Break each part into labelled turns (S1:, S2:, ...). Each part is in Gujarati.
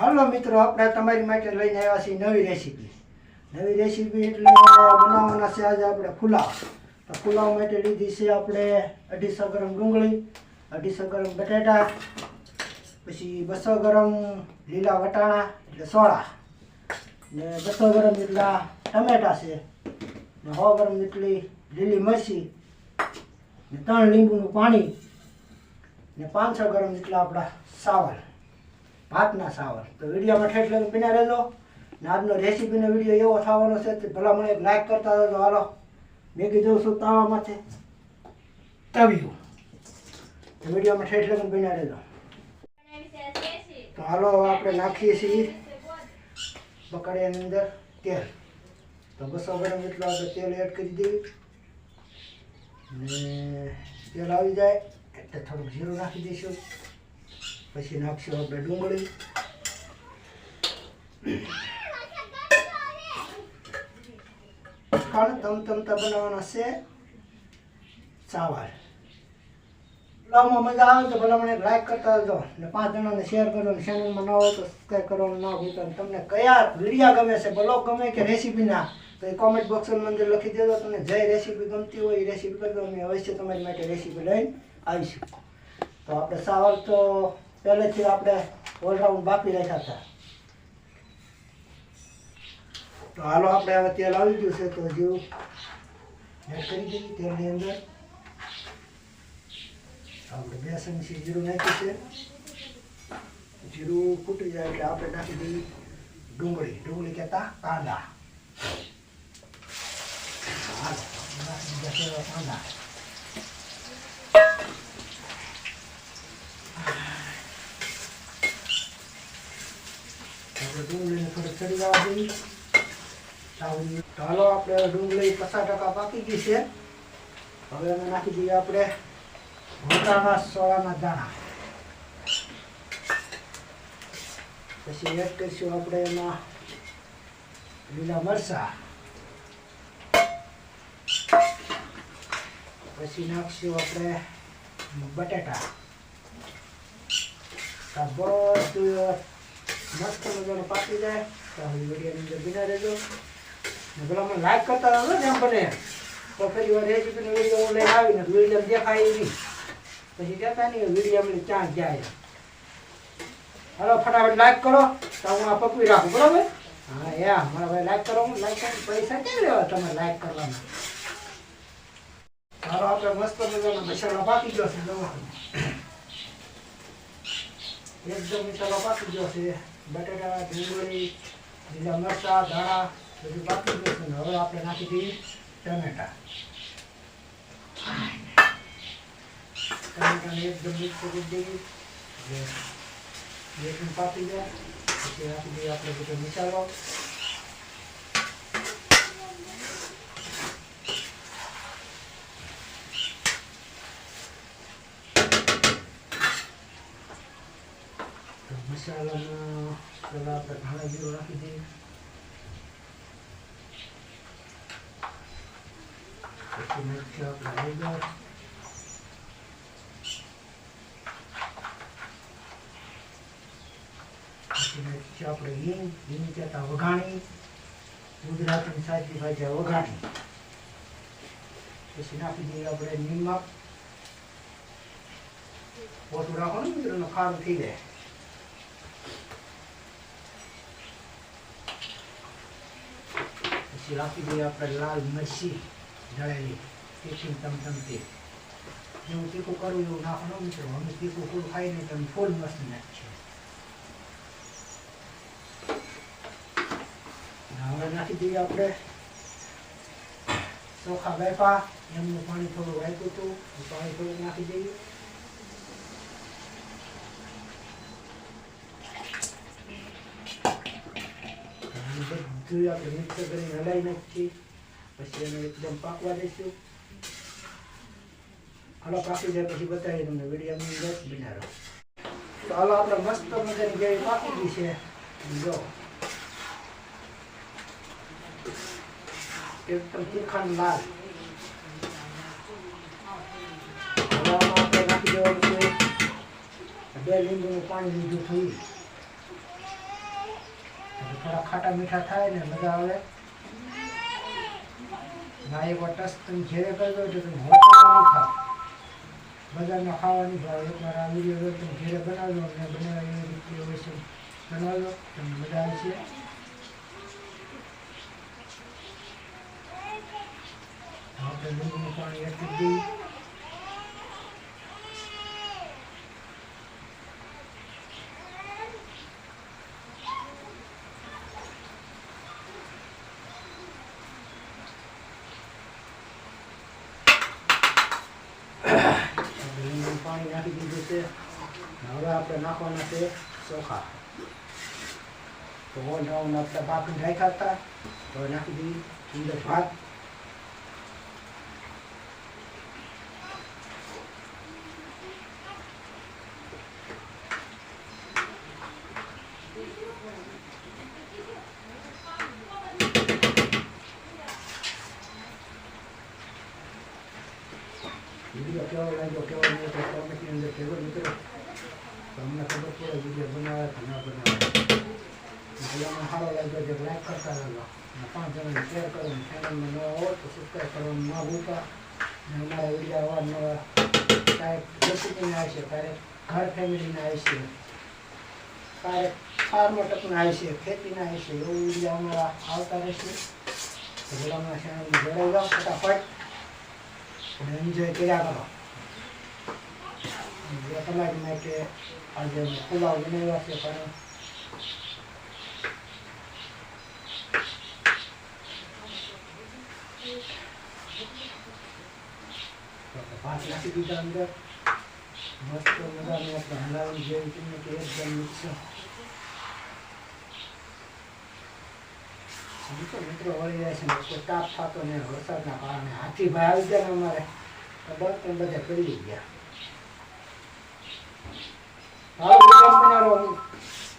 S1: હાલો મિત્રો, આપણે તમારી માટે લઈને આવ્યા છીએ નવી રેસીપી નવી રેસીપી એટલે બનાવવાના છે આજે આપણે પુલાવ. તો પુલાવ માટે લીધી છે આપણે અઢીસો ગ્રામ ડુંગળી, અઢીસો ગ્રામ બટાટા, પછી બસો ગ્રામ લીલા વટાણા એટલે સોળા ને બસો ગ્રામ જેટલા ટમેટા છે, ને સો ગ્રામ જેટલી લીલી મરચી, ને ત્રણ લીંબુનું પાણી, ને પાંચસો ગ્રામ જેટલા આપણા સાવર ભાતના સાવર. તો વિડીયોમાં ઠેઠ પીના રહેજો. ને આજનો રેસીપીનો વીડિયો એવો થવાનો છે તે ભલા મને લાઈક કરતા રહેજો. હાલો. મેં કીધું શું તાવામાં છે. તવ્યું. વિડીયોમાં ઠેઠ લઈને પીના રહેજો. તો હાલો આપણે નાખીએ છીએ બકાડિયાની અંદર તેલ. તો બસો ગ્રામ જેટલું આપણે તેલ એડ કરી દેવી. ને તેલ આવી જાય એટલે થોડુંક જીરું નાખી દઈશું. પછી નાખશું આપણે ડુંગળી. કાણ તમ તમતા બનાવવાના છે ચાવલ. પુલાવમાં મજા આવે તો ભલામણે લાઈક કરતા ને પાંચ જણાને શેર કરો ને ચેનલમાં ન હોય કરવાનું ના ભૂલતા. તમને કયા વિડીયા ગમે છે બ્લોગ ગમે કે રેસીપીના તો એ કોમેન્ટ બોક્સની અંદર લખી દેજો. તમને જે રેસીપી ગમતી હોય એ રેસીપી કરજો અમે અવશ્ય તમારી માટે રેસીપી લઈને આવીશું. તો આપણે સાવર તો પહેલેથી આપણે ઓલરાઉન્ડ બાકી રાખ્યા હતા. તો હાલો આપણે હવે તેલ આવી ગયું છે તો જેવું એડ કરી દઈએ તેલની અંદર. આપણે બે ચમચી જીરું નાખ્યું છે. જીરું ફૂટી જાય એટલે આપણે નાખી દઈએ ડુંગળી. ડુંગળી કહેતા કાંદા. હાલો, નાખી દીધા છે હવે કાંદા આપણે તો હાલો આપણે ડુંગળી પચાસ ટકા પાકી ગઈ છે. હવે અમે નાખી દઈએ આપણે વટાણા સોળાના દાણા. પછી એડ કરીશું આપણે એમાં લીલા મરચા. પછી નાખશું આપણે બટેટા. બધું મસ્ત મજાનું પાકી જાય. વિડીયોની અંદર રહેજો. ને લાઈક કરતા રહો એમ બને. તો ફરી વાર વીડિયો લઈને આવીને વીડિયો દેખાય એવી પછી કહેતા નહીં વીડિયો અમને ક્યાં જાય? હાલો, ફટાફટ લાઈક કરો. તો હું આ પકવી રાખું, બરાબર? હા યા મારા ભાઈ લાઈક કરો, હું લાઈક કરીને પૈસા કેમ લેવા તમે લાઈક કરવાના? હાલો, આપણે મસ્ત મજાનો મસાલો પાકી ગયો છે. એકદમ મસાલો પાકી ગયો છે. બટાટા ડુંગળી લીલા મરચા, ધાણા, બધું બાકી જશે હવે આપણે નાખી દઈએ ટમેટા. ટમેટાને એકદમ મિક્સ કરી દઈએ. પાકી જાય. પછી નાખી દઈએ આપણે બધો મસાલો. મસાલામાં પહેલાં આપણે ધાણા જીરું નાખી દઈએ પછી નાખીએ આપણે હળદર પછી નાખીએ આપણે હિંગ હિંગ કહેતા વઘાણી ગુજરાતીની સાચી ભાષા વઘાણી પછી નાખી દઈએ આપણે નિમક ઓછું રાખવાનું ખારું થઈ જાય પછી રાખી દઈએ આપણે લાલ મરચી દળેલી તીખી તમતમતી જેવું તીખું કરવું એવું નાખવાનું મિત્રો અમે તીખું ફૂલ ખાઈ નહીં તમે ફૂલ મસ્ત નાખીએ હવે નાખી દઈએ આપણે. ચોખા વેપા એમનું પાણી થોડું વાંચ્યું હતું પાણી થોડુંક નાખી દઈએ. અને બધું આપણે મિક્સ કરીને હલાવી નાખીએ. પછી એને એકદમ પાકવા દઈશું હાલો, પાકી જાય પછી બતાવીએ તમને વિડીયોની અંદર બનાવો તો હાલો, આપણે મસ્ત મજાની ગ્રેવી પાકી ગઈ છે. જો. એકદમ તીખા અને લાલ બે લીંબુનું પાણી લીધું થઈ થોડા ખાટા મીઠા થાય ને મજા આવે. ના, એક વાર ટચ તમે ઘેરે કરજો એટલે તમે હોટલમાં નહીં ખાઓ બજારમાં ખાવાની ભાવ એકવાર આ વીડિયો તમે ઘેરે બનાવજો અને બનાવી એવી રીતે હોય છે બનાવજો, તમને મજા આવશે. આપણે લીંબુનું પાણી જ દઈએ આપણે લીંબુનું પાણી નાખી દીધું છે. હવે આપણે નાખવાના છે ચોખા. તો નવ નાખતા બાફી રાખ્યા હતા. હવે નાખી દીધી. ભાત વીડિયો કેવો લાગ્યો કેવો નહીં તો કોમેન્ટની અંદર કહેજો મિત્રો તમને ખબર પડે છે કરતા પાંચ જણાને શેર કરો ચેનલમાં નવા તો સબસ્ક્રાઈબ કરવાનું ક્યારેક ઘર ફેમિલીના આવશે ક્યારેક ફાર્મર ટકના આવશે ખેતીના આવશે એવું વીડિયો અમારા આવતા રહેશે તો બોલામાં ચેનલમાં જોડાઈ જાઓ ફટાફટ અને એન્જોય કર્યા કરો બે કલાક માટે આજે પુલાવ બનાવ્યા છે પણ ભાત નાખી દીધા અંદર મસ્ત મજાની આપણે હલાવી જેવી કે મિત્રો વળી જાય છે તાપ થતો ને વરસાદના કારણે હાથી ભાઈ આવી ને અમારે બર્તન બધા પડી ગયા હાલો વીડિયો બનાવો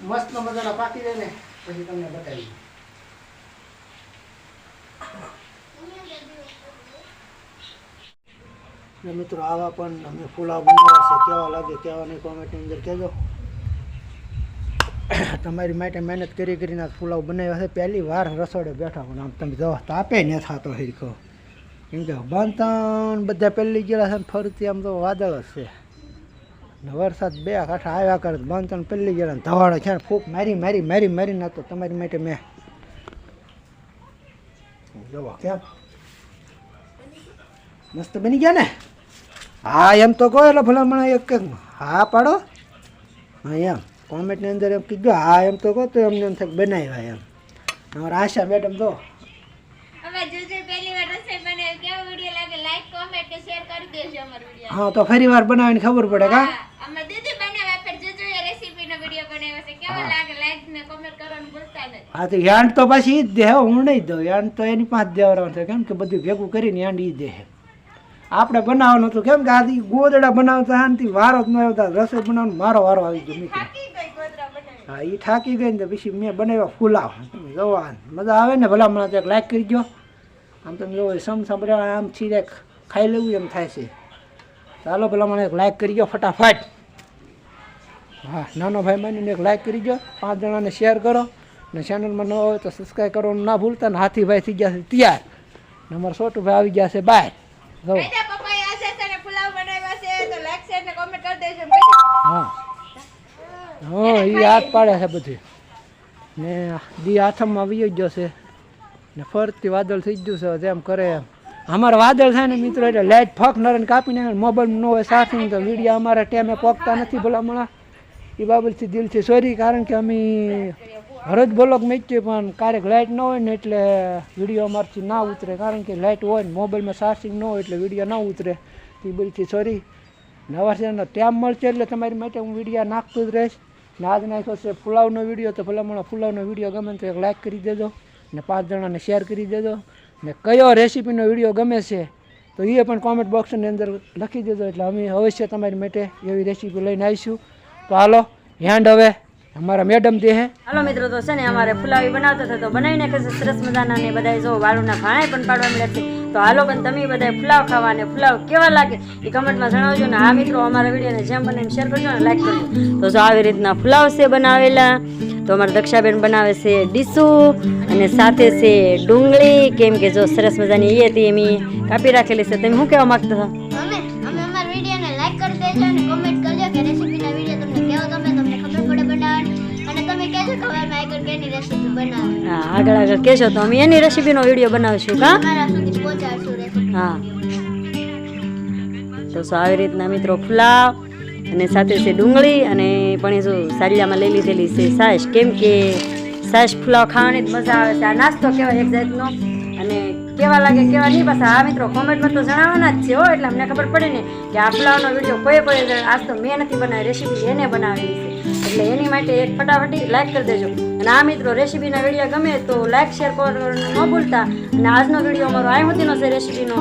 S1: મસ્ત મજાના પાકી જાય પછી તમને બતાવી મિત્રો, આવા પણ અમે પુલાવ બનાવ્યા છે. કેવા લાગે, કેવા નહીં કોમેન્ટની અંદર કહેજો. તમારી માટે મહેનત કરી કરીને આ પુલાવ બનાવ્યા છે. પહેલી વાર રસોડે બેઠા પણ આમ તમે જવા તાપે ને થતો હિરખો કેમ કે બાંધતા બધા પહેલી ગયેલા છે ને ફરીથી આમ તો વાદળ જ છે. ને વરસાદ બે કાંઠા આવ્યા કરે બાંધણ પહેલી ગયા ને ધવાડો છે ફૂક મારી મારી મારી મારી નાખતો તમારી માટે મેં જોવો. કેમ? મસ્ત બની ગયા ને? હા એમ તો કહો એટલે ભલામણ એક એક હા પાડો. હા એમ. કોમેન્ટની અંદર એમ કીધું હા એમ તો કહો તો એમને એમ થાય બનાવ્યા એમ. અમારા આશા મેડમ તો. હા તો ફરી વાર બનાવીને ખબર પડે કા
S2: અમે દીદી બનાવ્યા પર જોજો એ રેસીપી નો વીડિયો બનાવ્યો છે કેવો લાગે લાઈક ને કોમેન્ટ કરવાનું
S1: હા તો યાંડ તો પાછી એ જ દેહ હું નહીં દઉં. યાંડ તો એની પાસે દેવાનું છે. કેમ કે બધું ભેગું કરીને યાંડ એ દે આપણે બનાવવાનું હતું. કેમ કે આથી ગોદડા બનાવતા શાંતિ વારો જ ન આવતા. રસોઈ બનાવવાનો મારો વારો આવી ગયો મિત્રો હા એ થાકી ગઈ ને તો પછી મેં બનાવ્યા ફૂલાવ. તમે જોવા મજા આવે ને ભલા મને એક લાઈક કરી દો આમ તમે જોવો સમ બધા આમ છીરે ખાઈ લેવું એમ થાય છે. ચાલો ભલા મને એક લાઈક કરી દો ફટાફટ. હા નાનો ભાઈ માનીને એક લાઈક કરી દો પાંચ જણાને શેર કરો. ને ચેનલમાં ન હોય તો સબસ્ક્રાઈબ કરવાનું ના ભૂલતા ને હાથીભાઈ થઈ ગયા છે તૈયાર. ને અમારા છોટુભાઈ આવી ગયા છે બાય જો. હા. હા એ હાથ પાડે છે બધું. ને દી હાથમાં આવી ગયો છે. ને ફરતી વાદળ થઈ ગયું છે જેમ કરે એમ. અમારે વાદળ થાય ને મિત્રો એટલે લાઇટ ફક નરન કાપી નાખે મોબાઈલ ન હોય સાથે તો વીડિયો અમારા ટાઈમે પોકતા નથી ભલામણા. એ બાબતથી દિલથી સોરી કારણ કે અમે હરજ બ્લોક મેચીએ પણ ક્યારેક લાઇટ ન હોય ને એટલે વીડિયો અમારથી ના ઉતરે. કારણ કે લાઇટ હોય ને મોબાઈલમાં ચાર્જિંગ ન હોય એટલે વીડિયો ના ઉતરે. એ બધી સોરી નવા સેનો ટાઈમ મળશે એટલે તમારી માટે હું વીડિયો નાખતો જ રહીશ. ને આજ નાખ્યો છે પુલાવનો વીડિયો તો ભલામણ પુલાવનો વીડિયો ગમે તો એક લાઇક કરી દેજો. ને પાંચ જણાને શેર કરી દેજો. ને કયો રેસીપીનો વીડિયો ગમે છે, તો એ પણ કોમેન્ટ બોક્સની અંદર લખી દેજો. એટલે અમે અવશ્ય તમારી માટે એવી રેસીપી લઈને આવીશું. તો હાલો હેન્ડ હવે અમારા મેડમ દે હે.
S3: હાલો મિત્રો, તો છે ને અમારે ફુલાવી બનાવતો હતો, તો બનાવીને કે સરસ મજાના ને બધા જો વાળુના ભાણે પણ પાડવા મળ્યા છે. તો હાલો પણ તમે બધા ફુલાવ ખાવા અને ફુલાવ કેવા લાગે એ કમેન્ટમાં જણાવજો ને. આ મિત્રો, અમારા વિડીયોને જેમ બને શેર કરજો ને લાઈક કરજો. તો જો આવી રીતના ફુલાવ છે બનાવેલા. તો અમારા દક્ષાબેન બનાવે છે ડીસુ અને સાથે છે ડુંગળી. કેમ કે જો સરસ મજાની એ હતી એમ કાપી રાખેલી છે. તમે શું કહેવા માંગતા હતા?
S2: આગળ
S3: આગળ કહેશો તો અમે એની રેસીપીનો વીડિયો બનાવીશું કા? હા. તો સો આવી રીતના મિત્રો ફુલાવ અને સાથે છે ડુંગળી અને પણ એ શું સાડિયામાં લઈ લીધેલી છે સાસ. કેમ કે સાસ ફુલાવ ખાવાની જ મજા આવે છે. આ નાસ્તો કહેવાય એક જાતનો. અને કેવા લાગે કેવા નહીં પાછા આ મિત્રો કોમેન્ટમાં તો જણાવવાના જ છે હો. એટલે અમને ખબર પડે ને કે આ ફુલાવનો વીડિયો કોઈ કોઈ આજ તો મેં નથી બનાવી રેસીપી એને બનાવેલી છે. એટલે એની માટે એક ફટાફટી લાઈક કરી દેજો. અને આ મિત્રો રેસીપીના વીડિયો ગમે તો લાઈક શેર કરવાનું ન ભૂલતા. અને આજનો વીડિયો અમારો આ સુધીનો છે રેસીપીનો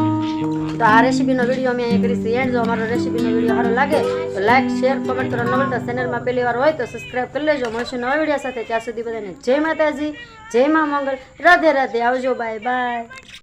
S3: તો આ રેસીપીનો વીડિયો અમે અહીંયા કરીશું. એન્ડ જો અમારો રેસીપીનો વીડિયો સારો લાગે, તો લાઈક શેર કમેન્ટ કરવાનું ન ભૂલતા. ચેનલમાં પહેલી વાર હોય તો સબસ્ક્રાઈબ કરી લેજો. મળશે નવા વીડિયો સાથે. ત્યાં સુધી બધાને જય માતાજી, જય મા મંગલ. રાધે રાધે. આવજો. Bye bye